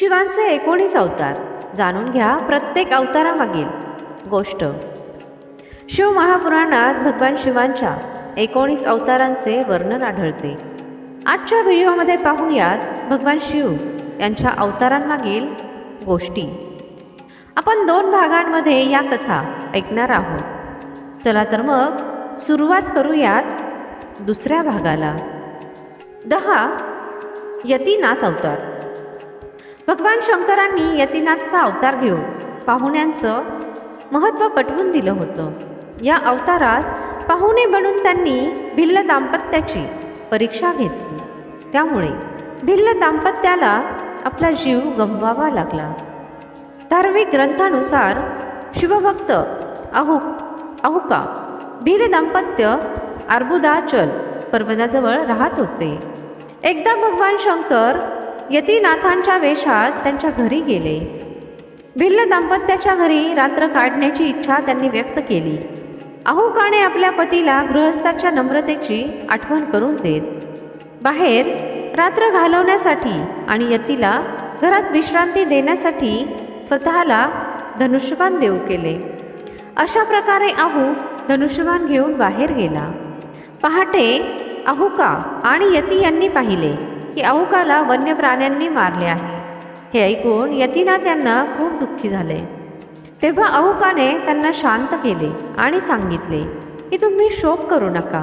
शिवांचे एकोणीस अवतार. जाणून घ्या प्रत्येक अवतारामागील गोष्ट. शिव महापुराणात भगवान शिवांच्या एकोणीस अवतारांचे वर्णन आढळते. आजच्या व्हिडिओमध्ये पाहूयात भगवान शिव यांच्या अवतारांमागील गोष्टी. आपण दोन भागांमध्ये या कथा ऐकणार आहोत. चला तर मग सुरुवात करूयात दुसऱ्या भागाला. दहा यतीनाथ अवतार. भगवान शंकरांनी यतीनाथचा अवतार घेऊन पाहुण्यांचं महत्त्व पटवून दिलं होतं. या अवतारात पाहुणे बनून त्यांनी भिल्ल दाम्पत्याची परीक्षा घेतली. त्यामुळे भिल्ल दाम्पत्याला आपला जीव गमवावा लागला. धार्मिक ग्रंथानुसार शिवभक्त अहुक अहुका भिल दाम्पत्य अर्बुदाचल पर्वताजवळ राहत होते. एकदा भगवान शंकर यतीनाथांच्या वेशात त्यांच्या घरी गेले. भिल्ल दाम्पत्याच्या घरी रात्र काढण्याची इच्छा त्यांनी व्यक्त केली. अहुकाने आपल्या पतीला गृहस्थाच्या नम्रतेची आठवण करून देत. बाहेर रात्र घालवण्यासाठी आणि यतीला घरात विश्रांती देण्यासाठी स्वतःला धनुष्यबाण देऊ केले. अशा प्रकारे आहू धनुष्यबाण घेऊन बाहेर गेला. पहाटे अहुका आणि यती यांनी पाहिले. की अहुकाला वन्य प्राण्यांनी मारले आहे. हे ऐकून यतीना त्यांना खूप दुःखी झाले. तेव्हा अहुकाने त्यांना शांत केले आणि सांगितले की तुम्ही शोक करू नका.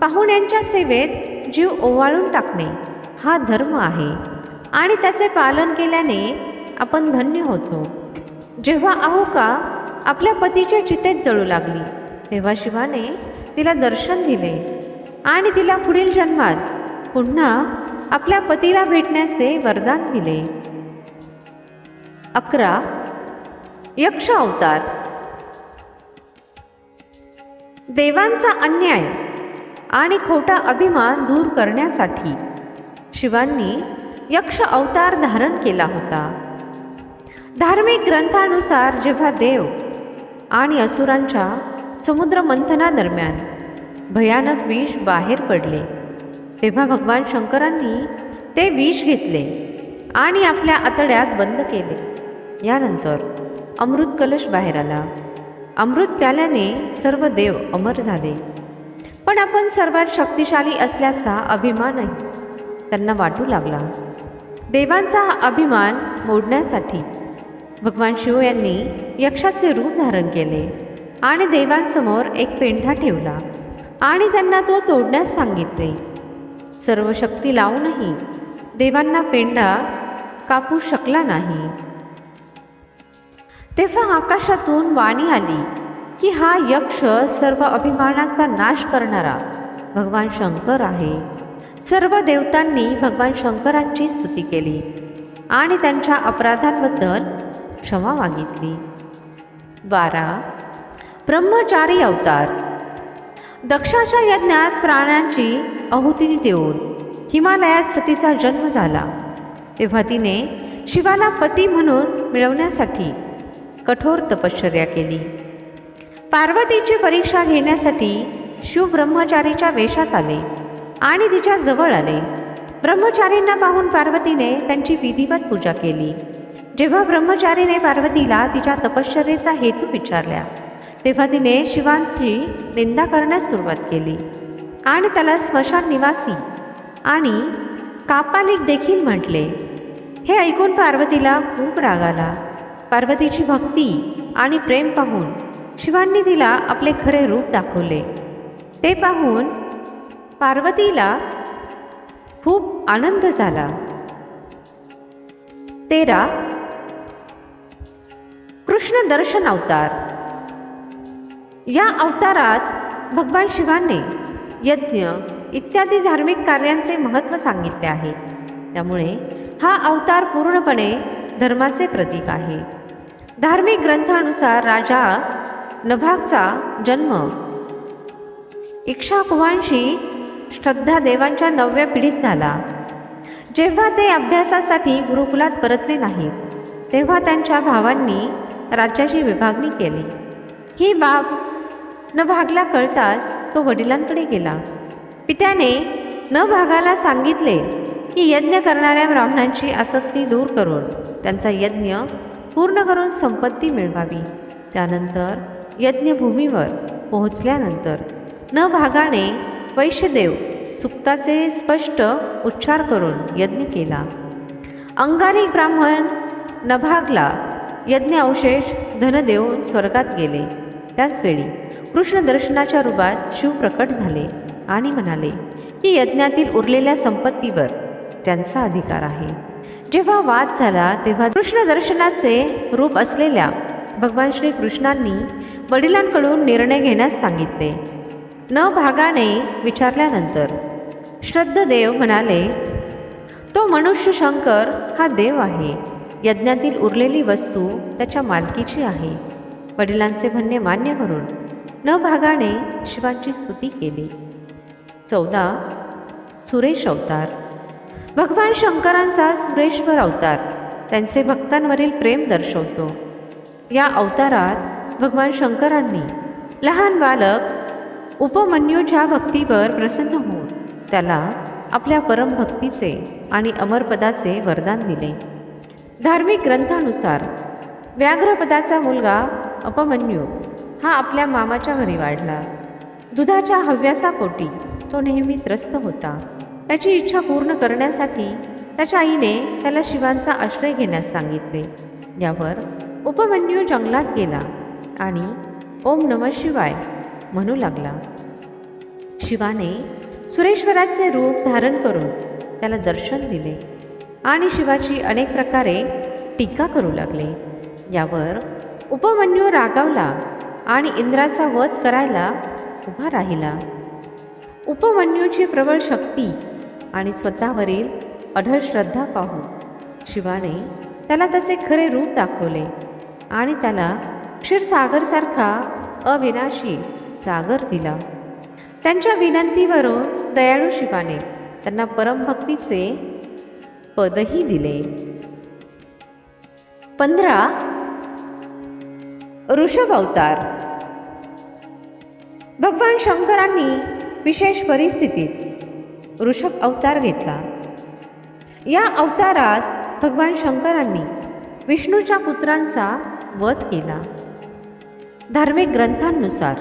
पाहुण्यांच्या सेवेत जीव ओवाळून टाकणे हा धर्म आहे आणि त्याचे पालन केल्याने आपण धन्य होतो. जेव्हा अहुका आपल्या पतीच्या चितेत जळू लागली तेव्हा शिवाने तिला दर्शन दिले आणि तिला पुढील जन्मात पुन्हा आपल्या पतीला भेटण्याचे वरदान दिले. अकरा. यक्ष अवतार. देवांचा अन्याय आणि खोटा अभिमान दूर करण्यासाठी शिवांनी यक्ष अवतार धारण केला होता. धार्मिक ग्रंथानुसार जेव्हा देव आणि असुरांच्या समुद्र मंथनादरम्यान भयानक विष बाहेर पडले तेव्हा भगवान शंकरांनी ते विष घेतले आणि आपल्या आतड्यात बंद केले. यानंतर अमृत कलश बाहेर आला. अमृत प्याल्याने सर्व देव अमर झाले. पण आपण सर्वात शक्तिशाली असल्याचा अभिमानही त्यांना वाटू लागला. देवांचा अभिमान मोडण्यासाठी भगवान शिव यांनी यक्षाचे रूप धारण केले आणि देवांसमोर एक पेंढा ठेवला आणि त्यांना तो तोडण्यास सांगितले. सर्व शक्ती लावूनही देवांना पेंढा कापू शकला नाही. तेव्हा आकाशातून वाणी आली की हा यक्ष सर्व अभिमानाचा नाश करणारा भगवान शंकर आहे. सर्व देवतांनी भगवान शंकरांची स्तुती केली आणि त्यांच्या अपराधांबद्दल क्षमा मागितली. बारा. ब्रह्मचारी अवतार. दक्षाच्या यज्ञात प्राण्यांची आहुतीने देऊन हिमालयात सतीचा जन्म झाला. तेव्हा तिने शिवाला पती म्हणून मिळवण्यासाठी कठोर तपश्चर्या केली. पार्वतीची परीक्षा घेण्यासाठी शिव ब्रह्मचारीच्या वेशात आले आणि तिच्या जवळ आले. ब्रह्मचारींना पाहून पार्वतीने त्यांची विधिवत पूजा केली. जेव्हा ब्रह्मचारीने पार्वतीला तिच्या तपश्चर्येचा हेतू विचारला तेव्हा तिने शिवांची निंदा करण्यास सुरुवात केली. आणि त्याला स्मशान निवासी आणि कापालिक देखील म्हटले हे ऐकून पार्वतीला खूप राग आला. पार्वतीची भक्ती आणि प्रेम पाहून शिवांनी तिला आपले खरे रूप दाखवले. ते पाहून पार्वतीला खूप आनंद झाला. तेरा. कृष्ण दर्शन अवतार. या अवतारात भगवान शिवाने यज्ञ इत्यादी धार्मिक कार्यांचे महत्त्व सांगितले आहे. त्यामुळे हा अवतार पूर्णपणे धर्माचे प्रतीक आहे. धार्मिक ग्रंथानुसार राजा नभागचा जन्म इक्षाकुवांशी श्रद्धा देवांच्या नवव्या पिढीत झाला. जेव्हा ते अभ्यासासाठी गुरुकुलात परतले नाहीत तेव्हा त्यांच्या भावांनी राज्याची विभागणी केली. ही बाब न भागला कळताच तो वडिलांकडे गेला. पित्याने न भागाला सांगितले की यज्ञ करणाऱ्या ब्राह्मणांची आसक्ती दूर करून त्यांचा यज्ञ पूर्ण करून संपत्ती मिळवावी. त्यानंतर यज्ञभूमीवर पोहोचल्यानंतर न भागाने वैश्यदेव सुक्ताचे स्पष्ट उच्चार करून यज्ञ केला. अंगारी ब्राह्मण नभागला यज्ञ अवशेष धनदेव स्वर्गात गेले. त्याचवेळी कृष्ण दर्शनाच्या रूपात शिव प्रकट झाले आणि म्हणाले की यज्ञातील उरलेल्या संपत्तीवर त्यांचा अधिकार आहे. जेव्हा वाद झाला तेव्हा कृष्ण दर्शनाचे रूप असलेल्या भगवान श्रीकृष्णांनी वडिलांकडून निर्णय घेण्यास सांगितले. न भागाने विचारल्यानंतर श्रद्धदेव म्हणाले तो मनुष्य शंकर हा देव आहे. यज्ञातील उरलेली वस्तू त्याच्या मालकीची आहे. वडिलांचे म्हणणे मान्य करून न भागाने शिवांची स्तुती केली. चौदा सुरेश अवतार. भगवान शंकरांचा सुरेश्वर अवतार. त्यांचे भक्तांवरील प्रेम दर्शवतो. या अवतारात भगवान शंकरांनी लहान बालक उपमन्यूच्या भक्तीवर प्रसन्न होऊन त्याला आपल्या परमभक्तीचे आणि अमरपदाचे वरदान दिले. धार्मिक ग्रंथानुसार व्याघ्रपदाचा मुलगा अपमन्यू हा आपल्या मामाच्या घरी वाढला. दुधाच्या हव्यासापोटी तो नेहमी त्रस्त होता. त्याची इच्छा पूर्ण करण्यासाठी त्याच्या आईने त्याला शिवांचा आश्रय घेण्यास सांगितले. यावर उपमन्यू जंगलात गेला आणि ओम नम शिवाय म्हणू लागला. शिवाने सुरेश्वराचे रूप धारण करून त्याला दर्शन दिले आणि शिवाची अनेक प्रकारे टीका करू लागले. यावर उपमन्यू रागावला आणि इंद्राचा वध करायला उभा राहिला. उपमन्यूची प्रबळ शक्ती आणि स्वतःवरील अढळ श्रद्धा पाहून शिवाने त्याला त्याचे खरे रूप दाखवले आणि त्याला क्षीरसागरसारखा अविनाशी सागर दिला. त्यांच्या विनंतीवरून दयाळू शिवाने त्यांना परमभक्तीचे पदही दिले. पंधरा ऋषभ अवतार. भगवान शंकरांनी विशेष परिस्थितीत ऋषभ अवतार घेतला. या अवतारात भगवान शंकरांनी विष्णूच्या पुत्रांचा वध केला. धार्मिक ग्रंथांनुसार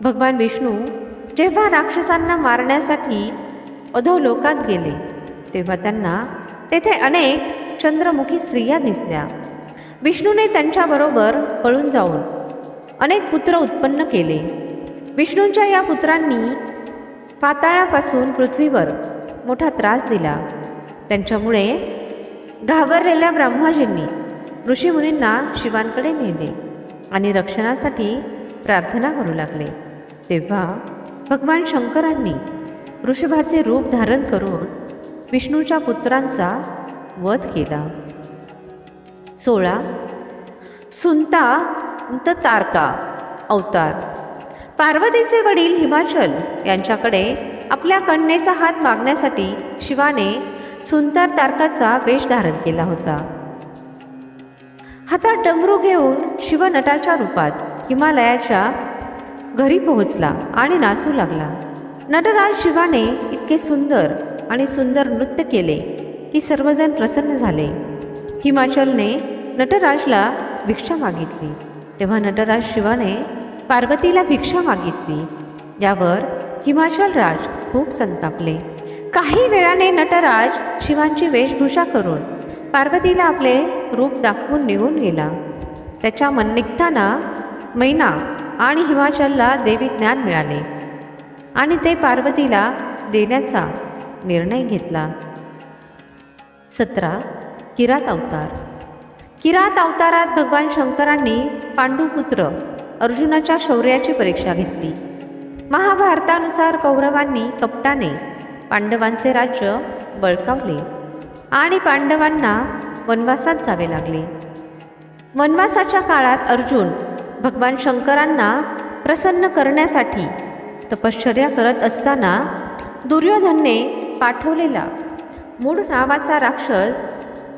भगवान विष्णू जेव्हा राक्षसांना मारण्यासाठी अधोलोकात गेले तेव्हा त्यांना तेथे अनेक चंद्रमुखी स्त्रिया दिसल्या. विष्णूने त्यांच्याबरोबर पळून जाऊन अनेक पुत्र उत्पन्न केले. विष्णूंच्या या पुत्रांनी पाताळापासून पृथ्वीवर मोठा त्रास दिला. त्यांच्यामुळे घाबरलेल्या ब्रह्माजींनी ऋषीमुनींना शिवांकडे नेले आणि रक्षणासाठी प्रार्थना करू लागले. तेव्हा भगवान शंकरांनी ऋषभाचे रूप धारण करून विष्णूच्या पुत्रांचा वध केला. सोळा सुंता तारका अवतार. पार्वतीचे वडील हिमाचल यांच्याकडे आपल्या कन्येचा हात मागण्यासाठी शिवाने सुंदर तारकाचा वेश धारण केला होता. हातात डमरू घेऊन शिवनटाच्या रूपात हिमालयाच्या घरी पोहोचला आणि नाचू लागला. नटराज शिवाने इतके सुंदर आणि सुंदर नृत्य केले की सर्वजण प्रसन्न झाले. हिमाचलने नटराजला भिक्षा मागितली. तेव्हा नटराज शिवाने पार्वतीला भिक्षा मागितली. यावर हिमाचल राज खूप संतापले. काही वेळाने नटराज शिवांची वेशभूषा करून पार्वतीला आपले रूप दाखवून निघून गेला. त्याच्या मन निघताना मैना आणि हिमाचलला देवी ज्ञान मिळाले आणि ते पार्वतीला देण्याचा निर्णय घेतला. सतरा किरात अवतार. किरात अवतारात भगवान शंकरांनी पांडुपुत्र अर्जुनाच्या शौर्याची परीक्षा घेतली. महाभारतानुसार कौरवांनी कपटाने पांडवांचे राज्य बळकावले आणि पांडवांना वनवासात जावे लागले. वनवासाच्या काळात अर्जुन भगवान शंकरांना प्रसन्न करण्यासाठी तपश्चर्या करत असताना दुर्योधनने पाठवलेला मूळ नावाचा राक्षस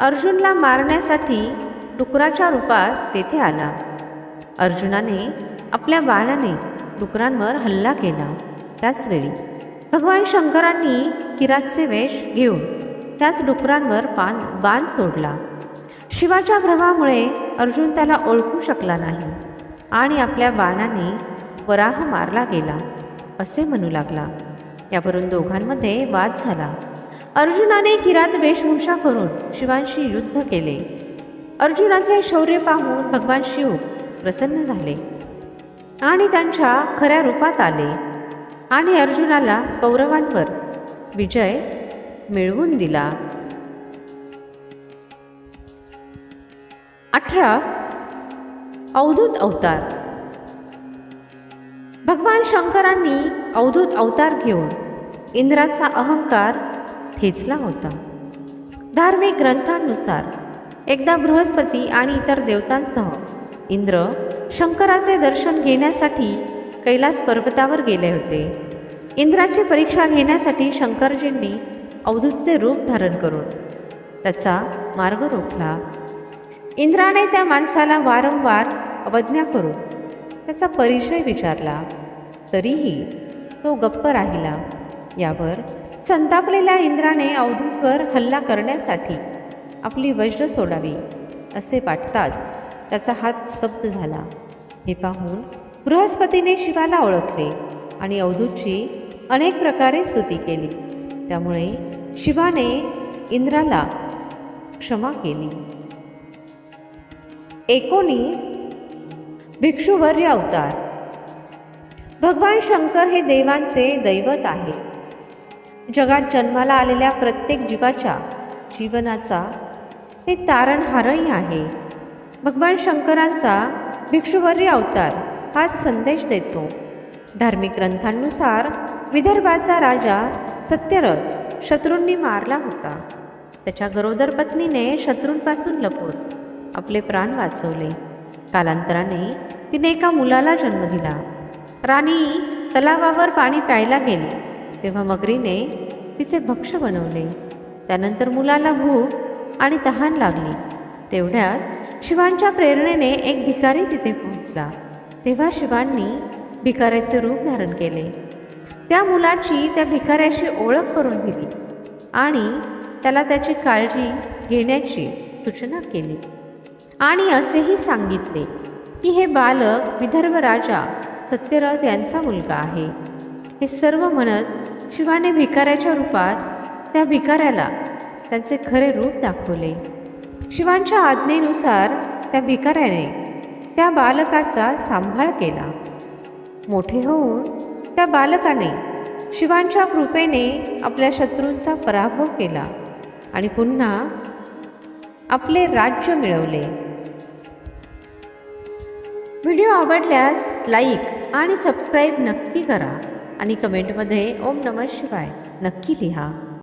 अर्जुनला मारण्यासाठी डुकराच्या रूपात तेथे आला. अर्जुनाने आपल्या बाणाने डुकरांवर हल्ला केला. त्याचवेळी भगवान शंकरांनी किरातचे वेश घेऊन त्याच डुकरांवर पान बाण सोडला. शिवाच्या भ्रमामुळे अर्जुन त्याला ओळखू शकला नाही आणि आपल्या बाणाने वराह मारला गेला असे म्हणू लागला. यावरून दोघांमध्ये वाद झाला. अर्जुनाने किरात वेशभूषा करून शिवांशी युद्ध केले. अर्जुनाचे शौर्य पाहून भगवान शिव प्रसन्न झाले. आणि त्यांच्या खऱ्या रूपात आले. आणि अर्जुनाला कौरवांवर विजय मिळवून दिला. अठरा. अवधूत अवतार. भगवान शंकरांनी अवधूत अवतार घेऊन इंद्राचा अहंकार ठेचला होता. धार्मिक ग्रंथांनुसार एकदा बृहस्पती आणि इतर देवतांसह इंद्र शंकराचे दर्शन घेण्यासाठी कैलास पर्वतावर गेले होते. इंद्राची परीक्षा घेण्यासाठी शंकरजींनी अवधूतचे रूप धारण करून त्याचा मार्ग रोखला. इंद्राने त्या माणसाला वारंवार अवज्ञा करून त्याचा परिचय विचारला. तरीही तो गप्प राहिला. यावर संतापलेल्या इंद्राने अवधूतवर हल्ला करण्यासाठी आपली वज्र सोडावी असे वाटताच त्याचा हात स्तब्ध झाला. हे पाहून बृहस्पतीने शिवाला ओळखले आणि अवधूतची अनेक प्रकारे स्तुती केली. त्यामुळे शिवाने इंद्राला क्षमा केली. एकोणीस भिक्षुवर्य अवतार. भगवान शंकर हे देवांचे दैवत आहे. जगात जन्माला आलेल्या प्रत्येक जीवाच्या जीवनाचा ते तारणहारही आहे. भगवान शंकरांचा भिक्षुवर्य अवतार हाच संदेश देतो. धार्मिक ग्रंथांनुसार विदर्भाचा राजा सत्यरथ शत्रूंनी मारला होता. त्याच्या गरोदर पत्नीने शत्रूंपासून लपून आपले प्राण वाचवले. कालांतराने तिने एका मुलाला जन्म दिला. राणी तलावावर पाणी प्यायला गेली. तेव्हा मगरीने तिचे भक्ष बनवले. त्यानंतर मुलाला भूक आणि तहान लागली. तेवढ्यात शिवांच्या प्रेरणेने एक भिकारी तिथे पोहोचला. तेव्हा शिवांनी भिकाऱ्याचे रूप धारण केले. त्या मुलाची त्या भिकाऱ्याशी ओळख करून दिली आणि त्याला त्याची काळजी घेण्याची सूचना केली. आणि असेही सांगितले की हे बालक विदर्भ राजा सत्यरथ यांचा मुलगा आहे. हे सर्व म्हणत शिवाने भिकाऱ्याच्या रूपात त्या भिकाऱ्याला त्यांचे खरे रूप दाखवले. शिवांच्या आज्ञेनुसार त्या भिकाऱ्याने त्या बालकाचा सांभाळ केला. मोठे होऊन त्या बालकाने शिवांच्या कृपेने आपल्या शत्रूंचा पराभव केला आणि पुन्हा आपले राज्य मिळवले. व्हिडिओ आवडल्यास लाईक आणि सबस्क्राईब नक्की करा आणि कमेंटमध्ये ओम नमः शिवाय नक्की लिहा.